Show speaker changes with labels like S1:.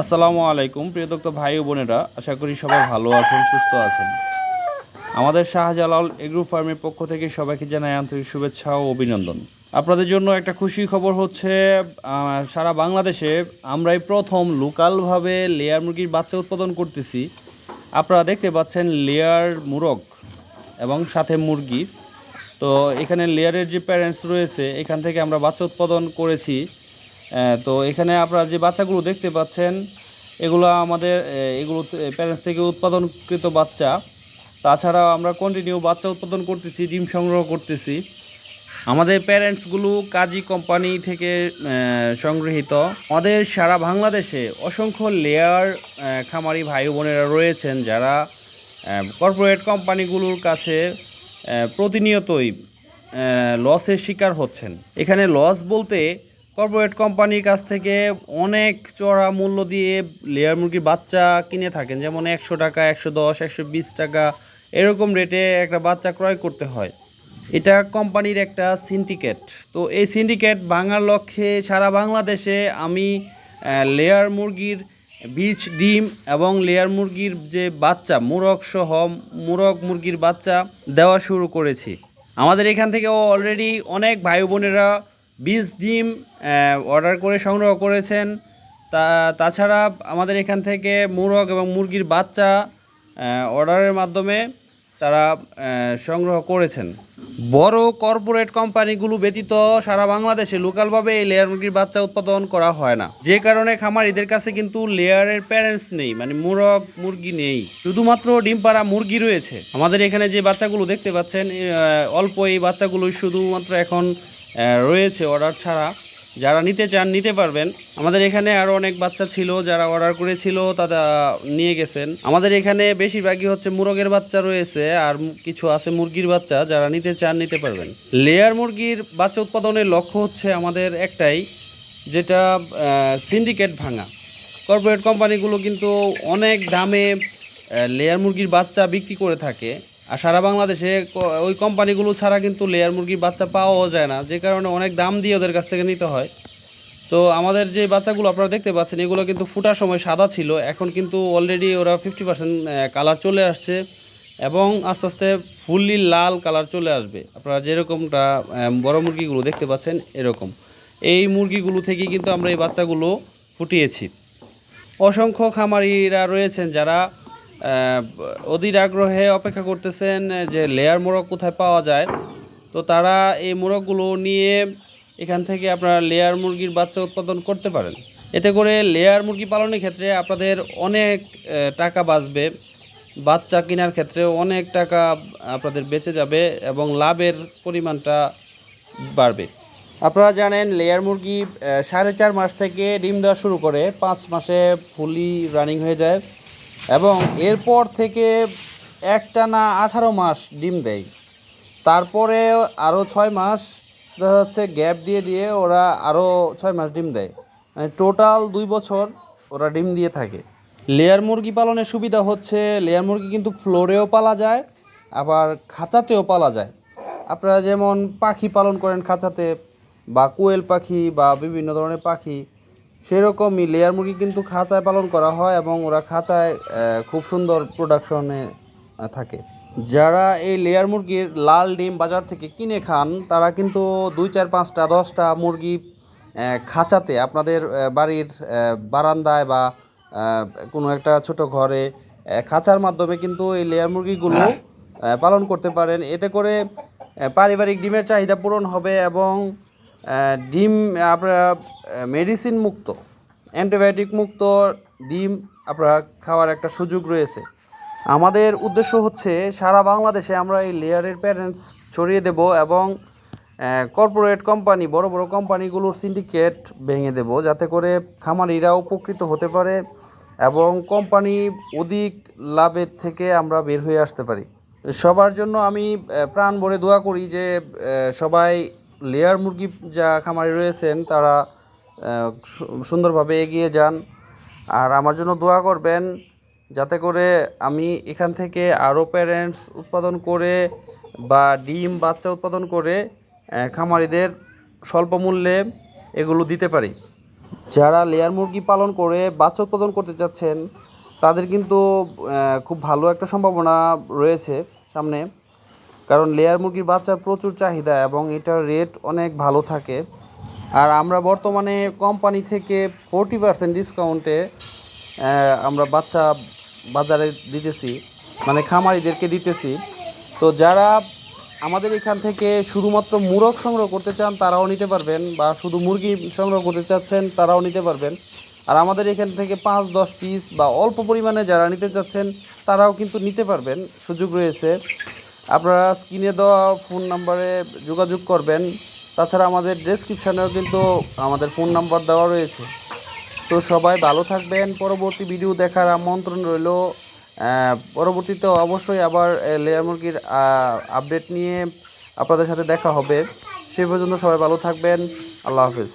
S1: আসসালামু আলাইকুম, প্রিয় দক্ত ভাই ও বোনেরা। আশা করি সবাই ভালো আছেন, সুস্থ আছেন। আমাদের শাহজালাল এগ্রো ফার্মের পক্ষ থেকে সবাইকে জানাই আন্তরিক শুভেচ্ছা ও অভিনন্দন। আপনাদের জন্য একটা খুশি খবর হচ্ছে সারা বাংলাদেশে আমরাই প্রথম লোকালভাবে লেয়ার মুরগির বাচ্চা উৎপাদন করতেছি। আপনারা দেখতে পাচ্ছেন লেয়ার মুরগ এবং সাথে মুরগি। তো এখানে লেয়ারের যে প্যারেন্টস রয়েছে, এখান থেকে আমরা বাচ্চা উৎপাদন করেছি। তো এখানে আপনারা যে বাচ্চাগুলো দেখতে পাচ্ছেন, এগুলো আমাদের এগুলো প্যারেন্টস থেকে উৎপাদনকৃত বাচ্চা। তাছাড়া আমরা কন্টিনিউ বাচ্চা উৎপাদন করতেছি, ডিম সংগ্রহ করতেছি। আমাদের প্যারেন্টসগুলো কাজী কোম্পানি থেকে সংগৃহীত। আমাদের সারা বাংলাদেশে অসংখ্য লেয়ার খামারি ভাই বোনেরা রয়েছেন যারা কর্পোরেট কোম্পানিগুলোর কাছে প্রতিনিয়তই লসের শিকার হচ্ছেন। এখানে লস বলতে কর্পোরেট কোম্পানির কাছ থেকে অনেক চড়া মূল্য দিয়ে লেয়ার মুরগির বাচ্চা কিনে থাকেন। যেমন একশো টাকা, একশো দশ, একশো বিশ টাকা, এরকম রেটে একটা বাচ্চা ক্রয় করতে হয়। এটা কোম্পানির একটা সিন্ডিকেট তো এই সিন্ডিকেট ভাঙার লক্ষ্যে সারা বাংলাদেশে আমি লেয়ার মুরগির বীজ, ডিম এবং লেয়ার মুরগির যে বাচ্চা, মুরগ সহ মুরগ মুরগির বাচ্চা দেওয়া শুরু করেছি। আমাদের এখান থেকে অলরেডি অনেক ভাই বোনেরা বীজ ডিম অর্ডার করে সংগ্রহ করেছেন। তা, তাছাড়া আমাদের এখান থেকে মুরগ এবং মুরগির বাচ্চা অর্ডারের মাধ্যমে তারা সংগ্রহ করেছেন। বড় কর্পোরেট কোম্পানিগুলো ব্যতীত সারা বাংলাদেশে লোকালভাবে এই লেয়ার মুরগির বাচ্চা উৎপাদন করা হয় না। যে কারণে খামারিদের কাছে কিন্তু লেয়ারের প্যারেন্টস নেই মানে মুরগ, মুরগি নেই। শুধুমাত্র ডিম পাড়া মুরগি রয়েছে। আমাদের এখানে যে বাচ্চাগুলো দেখতে পাচ্ছেন অল্প এই বাচ্চাগুলোই শুধুমাত্র এখন রয়েছে অর্ডার ছাড়া। যারা নিতে চান, নিতে পারবেন। আমাদের এখানে আরও অনেক বাচ্চা ছিল, যারা অর্ডার করেছিল, তারা নিয়ে গেছেন। আমাদের এখানে বেশিরভাগই হচ্ছে মুরগের বাচ্চা রয়েছে, আর কিছু আছে মুরগির বাচ্চা। যারা নিতে চান, নিতে পারবেন। লেয়ার মুরগির বাচ্চা উৎপাদনের লক্ষ্য হচ্ছে আমাদের একটাই, যেটা সিন্ডিকেট ভাঙা। কর্পোরেট কোম্পানিগুলো কিন্তু অনেক দামে লেয়ার মুরগির বাচ্চা বিক্রি করে থাকে। আর সারা বাংলাদেশে ওই কোম্পানিগুলো ছাড়া কিন্তু লেয়ার মুরগির বাচ্চা পাওয়াও যায় না। যে কারণে অনেক দাম দিয়ে ওদের কাছ থেকে নিতে হয়। তো আমাদের যে বাচ্চাগুলো আপনারা দেখতে পাচ্ছেন, এগুলো কিন্তু ফুটার সময় সাদা ছিল। এখন কিন্তু অলরেডি ওরা ফিফটি পার্সেন্ট কালার চলে আসছে এবং আস্তে আস্তে ফুললি লাল কালার চলে আসবে। আপনারা যেরকমটা বড় মুরগিগুলো দেখতে পাচ্ছেন, এরকম। এই মুরগিগুলো থেকেই কিন্তু আমরা এই বাচ্চাগুলো ফুটিয়েছি। অসংখ্য খামারিরা রয়েছেন যারা অধীর আগ্রহে অপেক্ষা করতেছেন যে লেয়ার মোরগ কোথায় পাওয়া যায়। তো তারা এই মোরগগুলো নিয়ে এখান থেকে আপনারা লেয়ার মুরগির বাচ্চা উৎপাদন করতে পারেন। এতে করে লেয়ার মুরগি পালনের ক্ষেত্রে আপনাদের অনেক টাকা বাঁচবে। বাচ্চা কেনার ক্ষেত্রে অনেক টাকা আপনাদের বেঁচে যাবে এবং লাভের পরিমাণটা বাড়বে। আপনারা জানেন, লেয়ার মুরগি সাড়ে চার মাস থেকে ডিম দেওয়া শুরু করে, পাঁচ মাসে ফুলি রানিং হয়ে যায়। এবং এরপর থেকে একটানা আঠারো মাস ডিম দেয়। তারপরে আরও ছয় মাস দেখা যাচ্ছে গ্যাপ দিয়ে দিয়ে ওরা আরও ছয় মাস ডিম দেয়। মানে টোটাল দুই বছর ওরা ডিম দিয়ে থাকে। লেয়ার মুরগি পালনের সুবিধা হচ্ছে লেয়ার মুরগি কিন্তু ফ্লোরেও পালা যায়, আবার খাঁচাতেও পালা যায়। আপনারা যেমন পাখি পালন করেন খাঁচাতে বা কোয়েল পাখি বা বিভিন্ন ধরনের পাখি সেরকমই লেয়ার মুরগি কিন্তু খাঁচায় পালন করা হয় এবং ওরা খাঁচায় খুব সুন্দর প্রোডাকশনে থাকে। যারা এই লেয়ার মুরগির লাল ডিম বাজার থেকে কিনে খান, তারা কিন্তু দুই চার পাঁচটা, দশটা মুরগি খাঁচাতে আপনাদের বাড়ির বারান্দায় বা কোনো একটা ছোট ঘরে খাঁচার মাধ্যমে কিন্তু এই লেয়ার মুরগিগুলো পালন করতে পারেন। এতে করে পারিবারিক ডিমের চাহিদা পূরণ হবে এবং ডিম, আপনারা মেডিসিন মুক্ত অ্যান্টিবায়োটিক মুক্ত ডিম আপনারা খাওয়ার একটা সুযোগ রয়েছে। আমাদের উদ্দেশ্য হচ্ছে, সারা বাংলাদেশে আমরা এই লেয়ারের প্যারেন্টস ছড়িয়ে দেব এবং কর্পোরেট কোম্পানি বড় বড় কোম্পানিগুলোর সিন্ডিকেট ভেঙে দেব, যাতে করে খামারিরা উপকৃত হতে পারে এবং কোম্পানি অধিক লাভের থেকে আমরা বের হয়ে আসতে পারি। সবার জন্য আমি প্রাণ ভরে দোয়া করি যে সবাই লেয়ার মুরগি যা খামারি রয়েছেন, তারা সুন্দরভাবে এগিয়ে যান। আর আমার জন্য দোয়া করবেন যাতে করে আমি এখান থেকে আরও প্যারেন্টস উৎপাদন করে বা ডিম, বাচ্চা উৎপাদন করে খামারিদের স্বল্প মূল্যে এগুলো দিতে পারি। যারা লেয়ার মুরগি পালন করে, বাচ্চা উৎপাদন করতে চাচ্ছেন, তাদের কিন্তু খুব ভালো একটা সম্ভাবনা রয়েছে সামনে। কারণ লেয়ার মুরগির বাচ্চার প্রচুর চাহিদা এবং এটার রেট অনেক ভালো থাকে। আর আমরা বর্তমানে কোম্পানি থেকে ফোরটি পার্সেন্ট ডিসকাউন্টে আমরা বাচ্চা বাজারে দিতেছি মানে খামারিদেরকে দিতেছি। তো যারা আমাদের এখান থেকে শুধুমাত্র মুরগ সংগ্রহ করতে চান, তারাও নিতে পারবেন, বা শুধু মুরগি সংগ্রহ করতে চাচ্ছেন, তারাও নিতে পারবেন। আর আমাদের এখান থেকে পাঁচ, দশ পিস বা অল্প পরিমাণে যারা নিতে চাচ্ছেন, তারাও কিন্তু নিতে পারবেন। সুযোগ রয়েছে। আপনারা স্ক্রিনে দেওয়া ফোন নাম্বারে যোগাযোগ করবেন। তাছাড়া আমাদের ডেসক্রিপশানেও কিন্তু আমাদের ফোন নাম্বার দেওয়া রয়েছে। তো সবাই ভালো থাকবেন। পরবর্তী ভিডিও দেখার আমন্ত্রণ রইল। পরবর্তীতে অবশ্যই আবার লেয়ার মুরগির আপডেট নিয়ে আপনাদের সাথে দেখা হবে। সে পর্যন্ত সবাই ভালো থাকবেন। আল্লাহ হাফেজ।